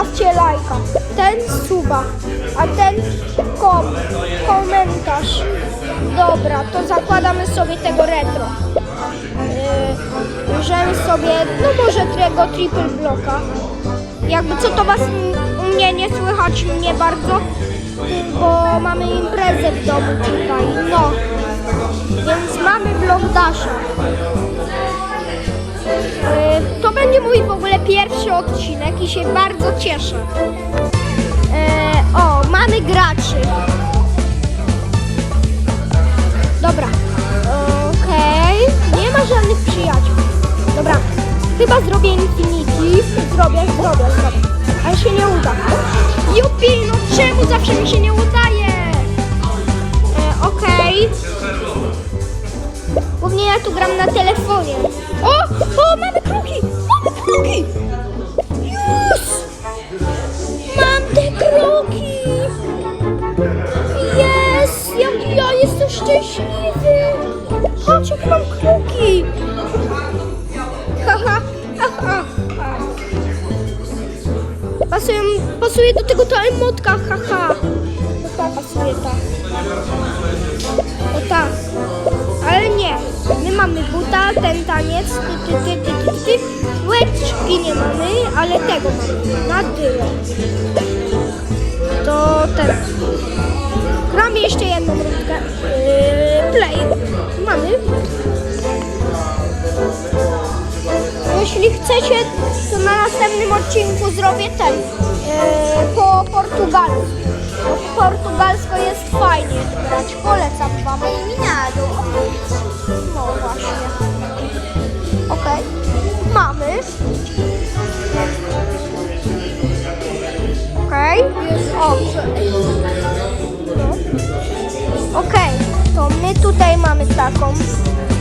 zostawcie lajka, ten suba, a ten kom, komentarz. Dobra, to zakładamy sobie tego retro. Yy, sobie, no może tego triple bloka. Jakby co to was u mnie nie słychać mnie bardzo, bo mamy imprezę w domu tutaj, no. Więc mamy blok dasza. Mój w ogóle pierwszy odcinek i się bardzo cieszę. Yy, O, mamy graczy. Dobra. Okej. Nie ma żadnych przyjaciół. Dobra. Chyba zrobię Infinity. Zrobię, zrobię, zrobię. Ale się nie uda. Jupi, no czemu zawsze mi się nie udaje? E, Okej. Głównie ja tu gram na telefonie. O! O, mamy kroki! Mamy! Już! Mam te kroki! Jest! Jak ja jestem szczęśliwy! Patrz, jak mam kroki! Haha, haha, ha. Pasują, pasuje do tego ta emotka, haha. Chyba pasuje ta. O tak. Ale nie. My mamy buta, ten taniec, ty, ty, ty, ty, ty, ty. Łeczki nie mamy, ale tego mamy. Na tyle. To ten. Gramy jeszcze jedną rundkę. Yy, play. Mamy. Jeśli chcecie, to na następnym odcinku zrobię ten. Yy, po portugalsku. Portugalsko jest fajnie grać. Polecam wam. O. No. Okej. To my tutaj mamy taką.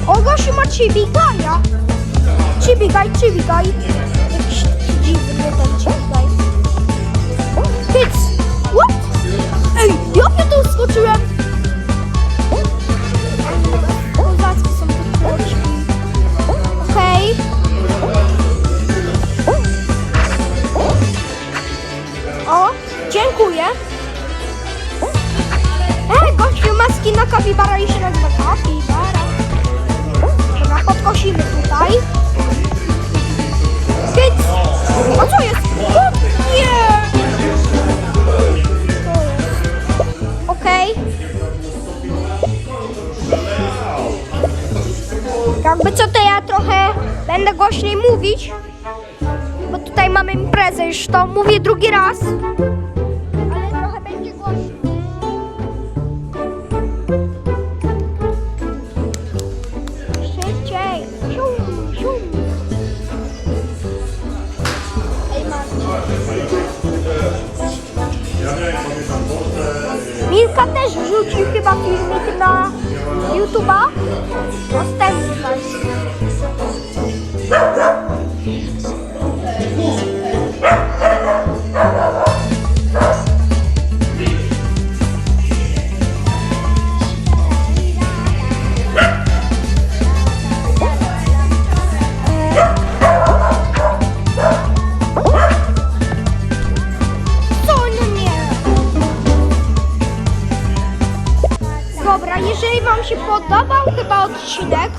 O, Gosiu ma Chibigaja. Chibigaj, Chibigaj. Dziękuję. E, gościu ma skina kapibara i się nazywa kapibara. Dobra, podkosimy tutaj. Hyc. A co jest? O, nie! Okej. Jakby co to ja trochę będę głośniej mówić, bo tutaj mamy imprezę, już to mówię drugi raz. Wrzucił chyba filmik na YouTube'a. Następny Dobra, jeżeli Wam się podobał chyba odcinek,